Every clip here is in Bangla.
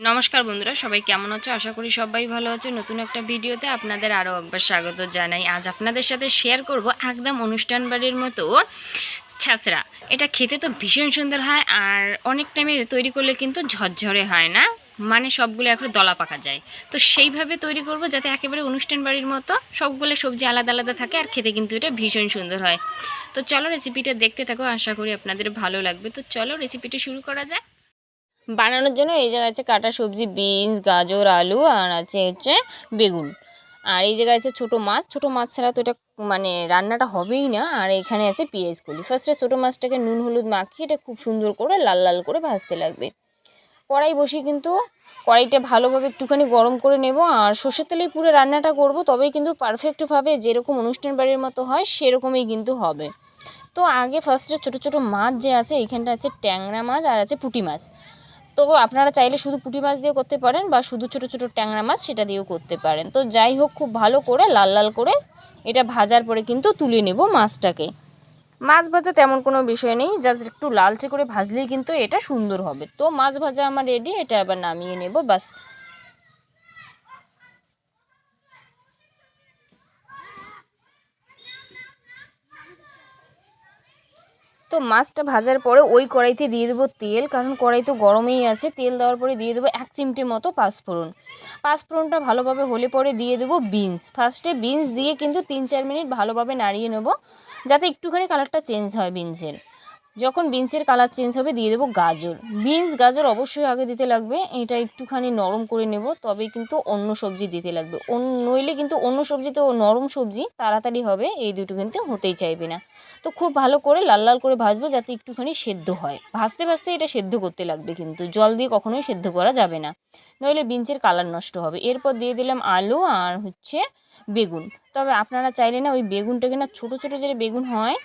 নমস্কার বন্ধুরা, সবাই কেমন আছো? আশা করি সবাই ভালো আছে। নতুন একটা ভিডিওতে আপনাদের আরও একবার স্বাগত জানাই। আজ আপনাদের সাথে শেয়ার করব একদম অনুষ্ঠান বাড়ির মতো ছাসরা। এটা খেতে তো ভীষণ সুন্দর হয় আর অনেক টাইমে তৈরি করলে কিন্তু ঝরঝরে হয় না? মানে সবগুলো এখন দলা পাকা যায়। তো সেইভাবে তৈরি করব যাতে একেবারে অনুষ্ঠান বাড়ির মতো সবগুলো সবজি আলাদা আলাদা থাকে আর খেতে কিন্তু এটা ভীষণ সুন্দর হয়। তো চলো রেসিপিটা দেখতে থাকো, আশা করি আপনাদের ভালো লাগবে। তো চলো রেসিপিটা শুরু করা যায় বানানোর জন্য এই জায়গায় আছে কাটা সবজি, বিনস, গাজর, আলু, আর আছে হচ্ছে বেগুন। আর এই জায়গায় আছে ছোটো মাছ। ছোটো মাছ ছাড়া তো এটা মানে রান্নাটা হবেই না। আর এখানে আছে পেঁয়াজ কলি। ফার্স্টে ছোটো মাছটাকে নুন, হলুদ মাখিয়ে এটা খুব সুন্দর করে লাল লাল করে ভাজতে লাগবে। কড়াই বসিয়ে কিন্তু কড়াইটা ভালোভাবে একটুখানি গরম করে নেব। আর সর্ষের তেলেই পুরো রান্নাটা করব। তবেই কিন্তু পারফেক্টভাবে যেরকম অনুষ্ঠান বাড়ির মতো হয়, সেরকমই কিন্তু হবে। তো আগে ফার্স্টে ছোটো ছোটো মাছ যে আছে এইখানটা আছে ট্যাংরা মাছ আর আছে পুঁটি মাছ। তো আপনারা চাইলে শুধু পুঁটি মাছ দিয়েও করতে পারেন বা শুধু ছোটো ছোটো ট্যাংরা মাছ সেটা দিয়েও করতে পারেন। তো যাই হোক, খুব ভালো করে, লাল লাল করে এটা ভাজার পরে কিন্তু তুলে নেব মাছটাকে। মাছ ভাজা তেমন কোনো বিষয় নেই, জাস্ট একটু লালচে করে ভাজলেই কিন্তু এটা সুন্দর হবে। তো মাছ ভাজা আমার রেডি এটা আবার নামিয়ে নেব বাস তো মাছটা ভাজার পরে ওই কড়াইতে দিয়ে দেবো তেল, কারণ কড়াই তো গরমেই আছে। তেল দেওয়ার পরে দিয়ে দেবো এক চিমটি মতো পাঁচফোড়ন। পাঁচফোড়নটা ভালোভাবে হলে পরে দিয়ে দেবো বিনস। ফার্স্টে বিনস দিয়ে কিন্তু তিন চার মিনিট ভালোভাবে নাড়িয়ে নেব, যাতে একটুখানি কালারটা চেঞ্জ হয় বিনসের। যখন বিনসের কালার চেঞ্জ হবে দিয়ে দেবো গাজর। বিনস, গাজর অবশ্যই আগে দিতে লাগবে। এটা একটুখানি নরম করে নেব, তবে কিন্তু অন্য সবজি দিতে লাগবে। নইলে কিন্তু অন্য সবজি তো নরম সবজি তাড়াতাড়ি হবে, এই দুটো কিন্তু হতেই চাইবে না। তো খুব ভালো করে লাল লাল করে ভাজবো যাতে একটুখানি সেদ্ধ হয়। ভাজতে ভাজতে এটা সেদ্ধ করতে লাগবে কিন্তু, জল দিয়ে কখনোই সেদ্ধ করা যাবে না। নইলে বিনসের কালার নষ্ট হবে। এরপর দিয়ে দিলাম আলু আর হচ্ছে বেগুন। তবে আপনারা চাইলে না ওই বেগুনটাকে না ছোটো ছোটো যে বেগুন হয়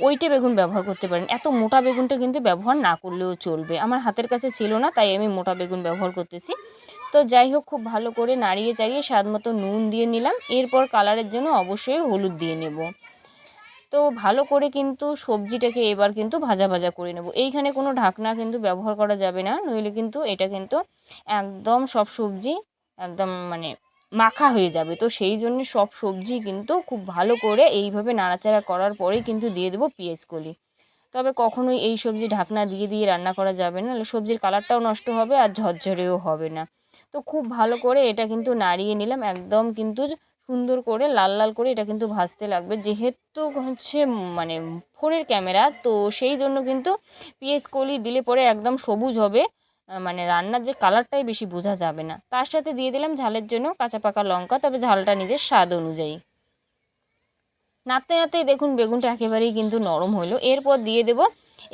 ওইটা বেগুন ব্যবহার করতে পারেন। এত মোটা বেগুনটা কিন্তু ব্যবহার না করলেও চলবে। আমার হাতের কাছে ছিল না, তাই আমি মোটা বেগুন ব্যবহার করতেছি। তো যাই হোক, খুব ভালো করে নাড়িয়ে চাড়িয়ে স্বাদ মতো নুন দিয়ে নিলাম। এরপর কালারের জন্য অবশ্যই হলুদ দিয়ে নেব। তো ভালো করে কিন্তু সবজিটাকে এবার কিন্তু ভাজা ভাজা করে নেব। এইখানে কোনো ঢাকনা কিন্তু ব্যবহার করা যাবে না, নইলে কিন্তু এটা কিন্তু একদম সব সবজি একদম মানে মাখা হয়ে যাবে। তো সেই জন্য সব সবজি কিন্তু খুব ভালো করে এইভাবে নাড়াচাড়া করার পরেই কিন্তু দিয়ে দেবো কলি। তবে কখনোই এই সবজি ঢাকনা দিয়ে দিয়ে রান্না করা যাবে না। সবজির কালারটাও নষ্ট হবে আর ঝরঝরেও হবে না। তো খুব ভালো করে এটা কিন্তু নাড়িয়ে নিলাম। একদম কিন্তু সুন্দর করে লাল লাল করে এটা কিন্তু ভাজতে লাগবে। যেহেতু হচ্ছে মানে ফোনের ক্যামেরা, তো সেই জন্য কিন্তু পিএস কলি দিলে পরে একদম সবুজ হবে। মানে রান্নার যে কালারটাই বেশি বোঝা যাবে না। তার সাথে দিয়ে দিলাম ঝালের জন্য কাঁচা পাকা লঙ্কা, তবে ঝালটা নিজের স্বাদ অনুযায়ী। নাড়তে নাড়তেই দেখুন বেগুনটা একেবারেই কিন্তু নরম হলো এরপর দিয়ে দেব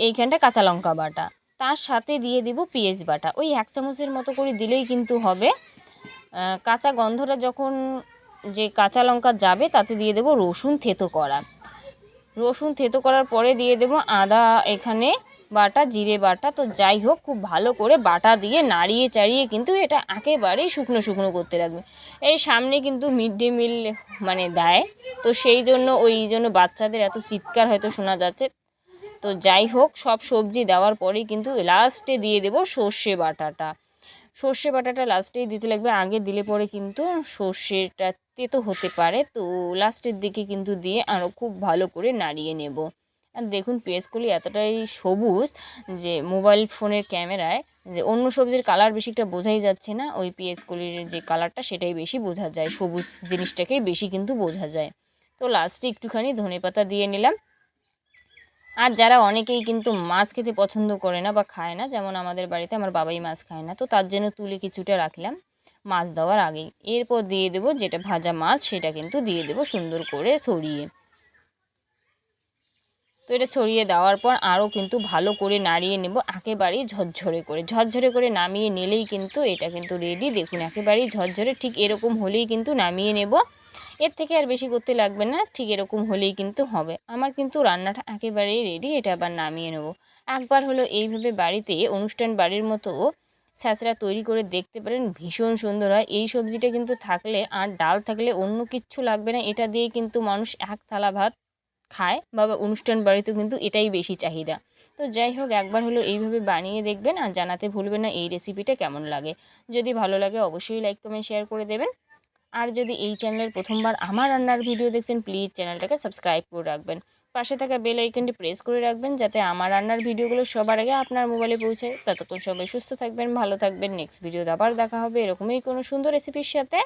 এইখানটা কাঁচা লঙ্কা বাটা। তার সাথে দিয়ে দেব পেঁয়াজ বাটা। ওই এক চামচের মতো করে দিলেই কিন্তু হবে। কাঁচা গন্ধটা যখন যে কাঁচা লঙ্কা যাবে, তাতে দিয়ে দেব রসুন থেতো করা। রসুন থেতো করার পরে দিয়ে দেব আদা এখানে বাটা, জিরে বাটা, তো যাই হোক, খুব ভালো করে বাটা দিয়ে নাড়িয়ে চাড়িয়ে কিন্তু এটা একেবারেই শুকনো শুকনো করতে লাগবে। এই সামনে কিন্তু মিড ডে মিল মানে দেয়, তো সেই জন্য, ওই জন্য বাচ্চাদের এত চিৎকার হয়তো শোনা যাচ্ছে। তো যাই হোক, সব সবজি দেওয়ার পরেই কিন্তু লাস্টে দিয়ে দেব সর্ষে বাটাটা। সর্ষে বাটাটা লাস্টেই দিতে লাগবে, আগে দিলে পরে কিন্তু সর্ষেটা তেতো হতে পারে, তো লাস্টের দিকে কিন্তু দিয়ে আরও খুব ভালো করে নাড়িয়ে নেব। দেখুন পেঁয়াজগুলি এতটাই সবুজ যে মোবাইল ফোনের ক্যামেরায় যে অন্য সবজির কালার বেশিটা বোঝাই যাচ্ছে না, ওই পেঁয়াজগুলির যে কালারটা সেটাই বেশি বোঝা যায়, সবুজ জিনিসটাকেই বেশি কিন্তু বোঝা যায়। তো লাস্টে একটুখানি ধনে পাতা দিয়ে নিলাম। আর যারা অনেকেই কিন্তু মাছ খেতে পছন্দ করে না বা খায় না, যেমন আমাদের বাড়িতে আমার বাবাই মাছ খায় না, তো তার জন্য তুলে কিছুটা রাখলাম। মাছ দেওয়ার আগেই এরপর দিয়ে দেবো যেটা ভাজা মাছ সেটা কিন্তু দিয়ে দেবো সুন্দর করে ছড়িয়ে। তো এটা ছড়িয়ে দেওয়ার পর আরও কিন্তু ভালো করে নাড়িয়ে নেব একেবারেই ঝরঝরে করে। ঝরঝরে করে নামিয়ে নিলেই কিন্তু এটা কিন্তু রেডি দেখুন, একেবারেই ঝরঝরে, ঠিক এরকম হলেই কিন্তু নামিয়ে নেব। এর থেকে আর বেশি করতে লাগবে না, ঠিক এরকম হলেই কিন্তু হবে। আমার কিন্তু রান্নাটা একেবারেই রেডি এটা আবার নামিয়ে নেব। একবার হলো এইভাবে বাড়িতে অনুষ্ঠান বাড়ির মতো ছ্যাঁচড়া তৈরি করে দেখতে পারেন, ভীষণ সুন্দর হয়। এই সবজিটা কিন্তু থাকলে আর ডাল থাকলে অন্য কিচ্ছু লাগবে না, এটা দিয়ে কিন্তু মানুষ এক থালা ভাত খায় বা অনুষ্ঠান বাড়িতেও কিন্তু এটাই বেশি চাহিদা। তো যাই হোক, একবার হলো এইভাবে বানিয়ে দেখবেন আর জানাতে ভুলবেন না, এই রেসিপিটা কেমন লাগে। যদি ভালো লাগে অবশ্যই লাইক কমেন্ট শেয়ার করে দেবেন। আর যদি এই চ্যানেলের প্রথমবার আমার রান্নার ভিডিও দেখছেন প্লিজ চ্যানেলটাকে সাবস্ক্রাইব করে রাখবেন। পাশে থাকা বেল আইকনটি প্রেস করে রাখবেন, যাতে আমার রান্নার ভিডিওগুলো সবার আগে আপনার মোবাইলে পৌঁছায়। ততক্ষণ সবাই সুস্থ থাকবেন, ভালো থাকবেন। নেক্সট ভিডিওতে আবার দেখা হবে এরকমই কোনো সুন্দর রেসিপির সাথে।